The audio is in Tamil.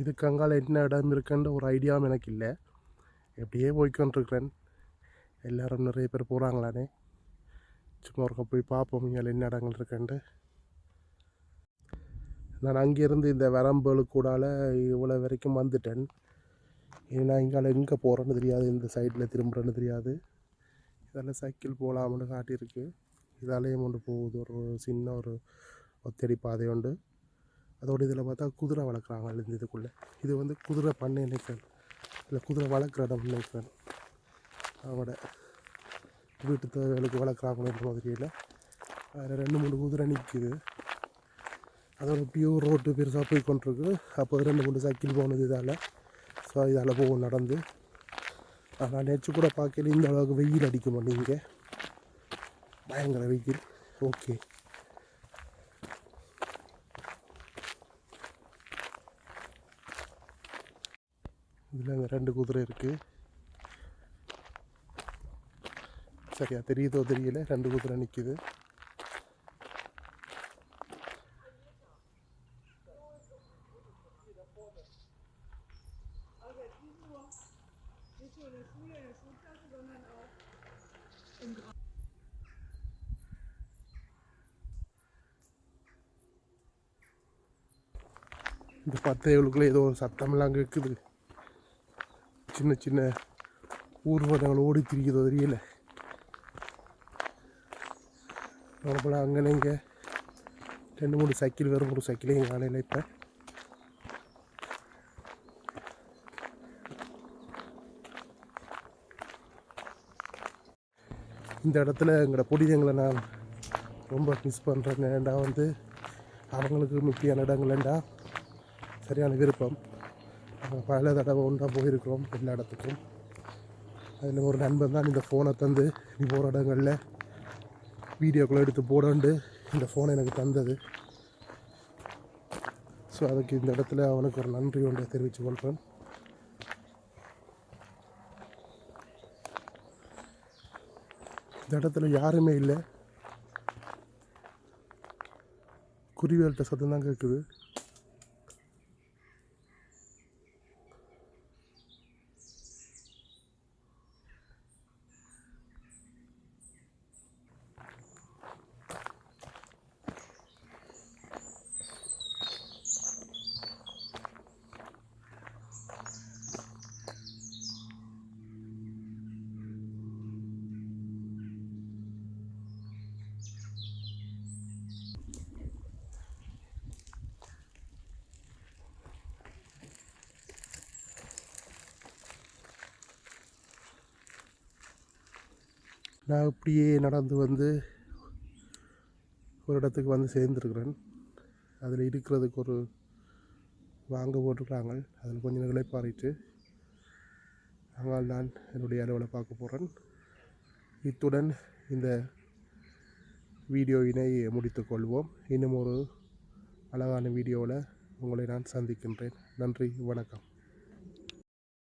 இதுக்கு அங்கால என்ன இடம் இருக்குன்ற ஒரு ஐடியாவும் எனக்கு இல்லை. எப்படியே போய்க்கொண்டிருக்கிறேன். எல்லாரும் நிறைய பேர் போகிறாங்களானே சும்மா ஒருக்க போய் பார்ப்போம் இங்கே என்ன இடங்கள் இருக்குன்ட்டு. நான் அங்கேருந்து இந்த வரம்புகளுக்கூடால இவ்வளோ வரைக்கும் வந்துட்டேன். ஏன்னா இங்கால எங்கே போகிறேன்னு தெரியாது இந்த சைடில் திரும்புகிறேன்னு தெரியாது. இதால் சைக்கிள் போகலாம்னு காட்டியிருக்கு. இதாலேயும் கொண்டு போகுது. ஒரு சின்ன ஒரு ஒத்தடி பாதை உண்டு அதோட இதில் பார்த்தா குதிரை வளர்க்குறாங்க இந்த இதுக்குள்ளே. இது வந்து குதிரை பண்ணை நினைக்கிறேன் இல்லை குதிரை வளர்க்குற இடம் நினைக்கிறேன் அவட வீட்டு தேவைகளுக்கு வளர்க்குறாங்கன்ற மாதிரியில் அதில் ரெண்டு மூணு குதிரை நிற்குது அதோட பியூர் ரோட்டு பெருசாக போய் கொண்டிருக்கு அப்போ ரெண்டு மூணு சைக்கிள் போனது இதால் ஸோ இதால் போகும் நடந்து. ஆனால் நேற்று கூட பார்க்கல இந்த அளவுக்கு வெயில் அடிக்க மாட்டேங்க பயங்கர வெயில். ஓகே இதில் அங்கே ரெண்டு குதிரை இருக்குது சரியா தெரியுதோ தெரியல ரெண்டு குதிரை நிற்கிது இந்த பத்தைகளுக்குள்ளே ஏதோ ஒரு சத்தம்லாம் கேட்குது. சின்ன சின்ன ஊர்வலங்கள் ஓடி திரிக்குதோ தெரியல. நம்மள அங்கே இங்கே ரெண்டு மூணு சைக்கிள் வேறு மூணு எங்கள் காலையில் இப்போ. இந்த இடத்துல எங்களோட பொடிதங்களை நான் ரொம்ப மிஸ் பண்ணுறேன் ஏண்டா வந்து. அவங்களுக்கு முக்கியமான இடங்கள்டா சரியான விருப்பம். பல தடவை ஒன்றா போயிருக்கிறோம் எல்லா இடத்துக்கும். அதில் ஒரு நண்பன் தான் இந்த ஃபோனை தந்து நீ போகிற இடங்களில் வீடியோக்களை எடுத்து போடண்டு. இந்த ஃபோனை எனக்கு தந்தது. ஸோ அதுக்கு இந்த இடத்துல அவனுக்கு ஒரு நன்றி ஒன்றை தெரிவித்து கொள்கிறேன். இந்த இடத்துல யாருமே இல்லை. குருவிகள்கிட்ட சத்தம் தான் கேட்குது. நான் இப்படியே நடந்து வந்து ஒரு இடத்துக்கு வந்து சேர்ந்துருக்குறேன். அதில் இருக்கிறதுக்கு ஒரு வாங்க போட்டிருக்காங்க. அதில் கொஞ்சம் இளைப்பாறிட்டு அதனால் நான் என்னுடைய அலுவலை பார்க்க போகிறேன் இத்துடன் இந்த வீடியோவினை முடித்துக்கொள்வோம் இன்னும் ஒரு அழகான வீடியோவில் உங்களை நான் சந்திக்கின்றேன். நன்றி வணக்கம்.